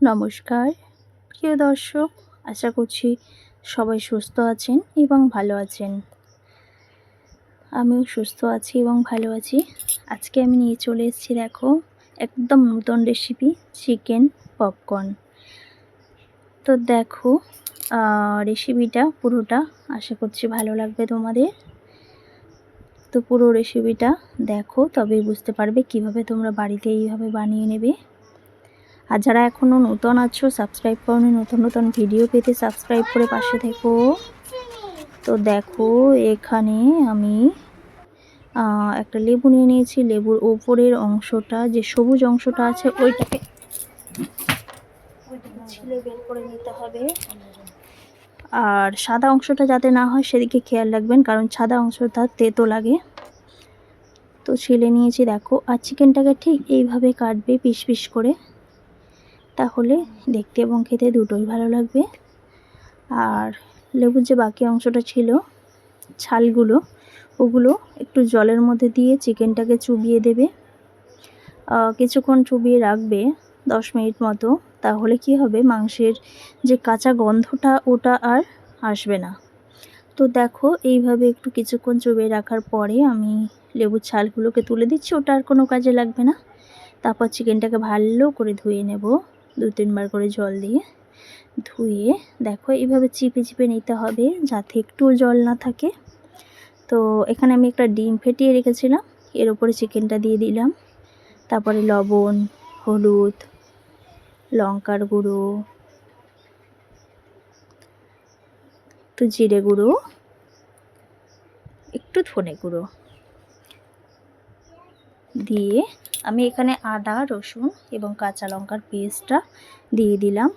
নমস্কার। প্রিয় দর্শক, আশা করছি সবাই সুস্থ আছেন এবং ভালো আছেন। আমিও সুস্থ আছি এবং ভালো আছি। আজকে আমি নিয়ে চলে এসেছি দেখো, একদম নতুন রেসিপি চিকেন পপকর্ন তো দেখো রেসিপিটা পুরোটা আশা করছি ভালো লাগবে তোমাদের। তো পুরো রেসিপিটা দেখো, তবেই বুঝতে পারবে কীভাবে তোমরা বাড়িতে এইভাবে বানিয়ে নেবে। আর যারা এখনও নতুন আছো সাবস্ক্রাইব করনি, নতুন নতুন ভিডিও পেতে সাবস্ক্রাইব করে পাশে থেকো। তো দেখো, এখানে আমি একটা লেবু নিয়ে নিয়েছি। লেবুর ওপরের অংশটা, যে সবুজ অংশটা আছে, ওইটাকে ছিলে বের করে নিতে হবে। আর সাদা অংশটা যাতে না হয়, সেদিকে খেয়াল রাখবেন, কারণ সাদা অংশটা তেতো লাগে। তো ছিলে নিয়েছি, দেখো। আর চিকেনটাকে ঠিক এইভাবে কাটবে, পিস পিস করে। তাহলে দেখতে এবং খেতে দুটোই ভালো লাগবে। আর লেবুর যে বাকি অংশটা ছিল, ছালগুলো, ওগুলো একটু জলের মধ্যে দিয়ে চিকেনটাকে চুবিয়ে দেবে। কিছুক্ষণ চুবিয়ে রাখবে দশ মিনিট মতো, তাহলে কি হবে? মাংসের যে কাঁচা গন্ধটা ওটা আর আসবে না। তো দেখো, এইভাবে একটু কিছুক্ষণ চুবিয়ে রাখার পরে আমি লেবুর ছালগুলোকে তুলে দিচ্ছি, ওটা আর কোনো কাজে লাগবে না। তারপর চিকেনটাকে ভালো করে ধুয়ে নেব। দু তিনবার করে জল দিয়ে ধুয়ে দেখো এইভাবে চিপে চিপে নিতে হবে যাতে একটুও জল না থাকে। তো এখানে আমি একটা ডিম ফেটিয়ে রেখেছিলাম, এর উপরে চিকেনটা দিয়ে দিলাম। তারপরে লবণ, হলুদ, লঙ্কার গুঁড়ো, একটু জিরে গুঁড়ো, একটু ধনে গুঁড়ো। দিয়ে আমি এখানে আদা, রসুন এবং কাঁচা লঙ্কার পেস্টটা দিয়ে দিলাম।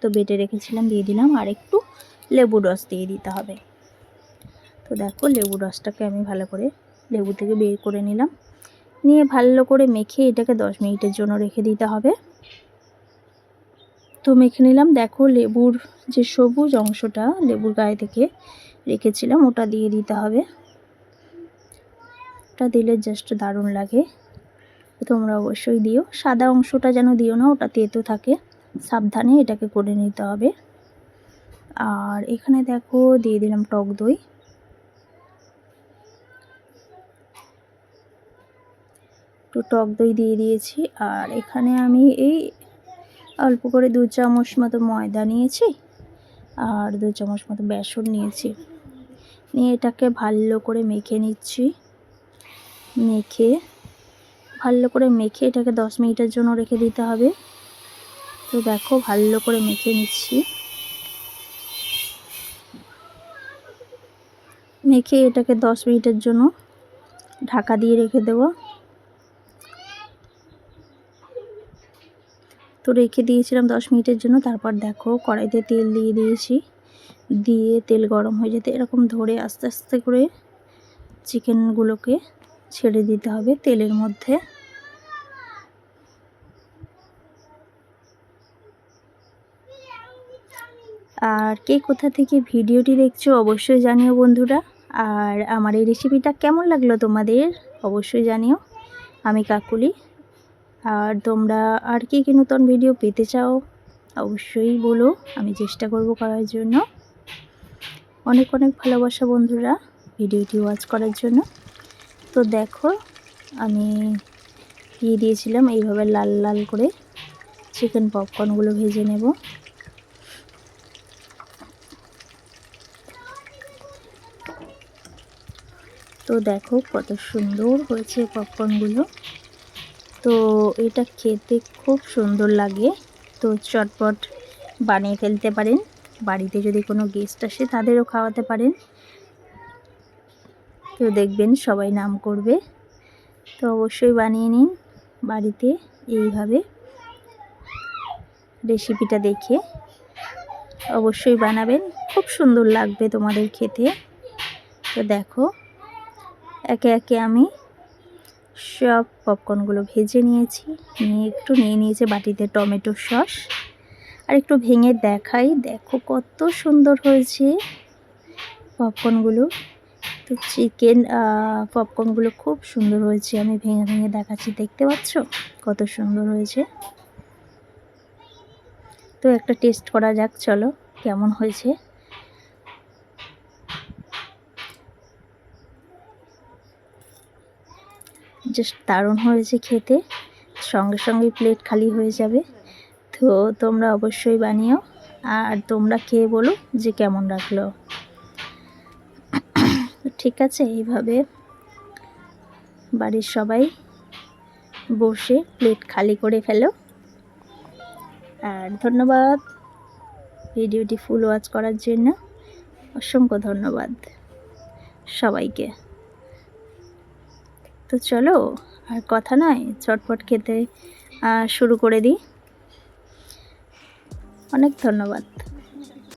তো বেটে রেখেছিলাম, দিয়ে দিলাম। আর একটু লেবু রস দিয়ে দিতে হবে। তো দেখো, লেবু রসটাকে আমি ভালো করে লেবু থেকে বের করে নিলাম। নিয়ে ভালো করে মেখে এটাকে দশ মিনিটের জন্য রেখে দিতে হবে। তো মেখে নিলাম। দেখো, লেবুর যে সবুজ অংশটা লেবুর গায়ে থেকে রেখেছিলাম, ওটা দিয়ে দিতে হবে। ওটা দিলে জাস্ট দারুণ লাগে। তোমরা অবশ্যই দিও। সাদা অংশটা যেন দিও না ওটা তেতো থাকে। সাবধানে এটাকে করে নিতে হবে। আর এখানে দেখো, দিয়ে দিলাম টক দই। একটু টক দই দিয়ে দিয়েছি। আর এখানে আমি এই অল্প করে দু চামচ মতো ময়দা নিয়েছি। আর দু চামচ মতো বেসন নিয়েছি। নিয়ে এটাকে ভালো করে মেখে নিচ্ছি। মেখে, ভালো করে মেখে এটাকে দশ মিনিটের জন্য রেখে দিতে হবে। তো দেখো, ভালো করে মেখে নিচ্ছি। মেখে এটাকে দশ মিনিটের জন্য ঢাকা দিয়ে রেখে দেব। তো রেখে দিয়েছিলাম দশ মিনিটের জন্য, তারপর দেখো কড়াইতে তেল দিয়ে দিয়েছি। দিয়ে তেল গরম হয়ে যেতে এরকম ধরে আস্তে আস্তে করে চিকেনগুলোকে ছেড়ে দিতে হবে তেলের মধ্যে। আর কে কোথা থেকে ভিডিওটি দেখছ অবশ্যই জানিও বন্ধুরা। আর আমার এই রেসিপিটা কেমন লাগল তোমাদের অবশ্যই জানিও। আমি কাকুলি। আর তোমরা আর কি কি নতুন ভিডিও পেতে চাও অবশ্যই বলো। আমি চেষ্টা করব করার জন্য। অনেক অনেক ভালোবাসা বন্ধুরা ভিডিওটি ওয়াচ করার জন্য। তো দেখো, আমি দিয়ে দিয়েছিলাম এইভাবে লাল লাল করে চিকেন পপকর্নগুলো ভেজে নেব। তো দেখো কত সুন্দর হয়েছে পপকর্নগুলো তো এটা খেতে খুব সুন্দর লাগে। তো চটপট বানিয়ে ফেলতে পারেন। বাড়িতে যদি কোনো গেস্ট আসে, তাদেরও খাওয়াতে পারেন। তো দেখবেন সবাই নাম করবে। তো অবশ্যই বানিয়ে নিন বাড়িতে এইভাবে রেসিপিটা দেখে। অবশ্যই বানাবেন, খুব সুন্দর লাগবে তোমাদের খেতে। তো দেখো, একে একে আমি সব পপকর্নগুলো ভেজে নিয়েছি। নিয়ে একটু নিয়ে নিয়েছে বাটিতে টমেটো সস। আর একটু ভেঙে দেখাই, দেখো কত সুন্দর হয়েছে পপকর্নগুলো। তো চিকেন পপকর্নগুলো খুব সুন্দর হয়েছে। আমি ভেঙে ভেঙে দেখাচ্ছি, দেখতে পাচ্ছ? কত সুন্দর হয়েছে। তো একটা টেস্ট করা যাক, চলো, কেমন হয়েছে? জাস্ট দারুণ হয়েছে খেতে। সঙ্গে সঙ্গে প্লেট খালি হয়ে যাবে। তো তোমরা অবশ্যই বানিও। আর তোমরা খেয়ে বলো যে কেমন তো ঠিক আছে, এইভাবে বাড়ির সবাই বসে প্লেট খালি করে ফেলো। আর ধন্যবাদ ভিডিওটি ফুল ওয়াচ করার জন্য। অসংখ্য ধন্যবাদ সবাইকে। তো চলো, আর কথা নয়, চটপট খেতে শুরু করে দিই। অনেক ধন্যবাদ।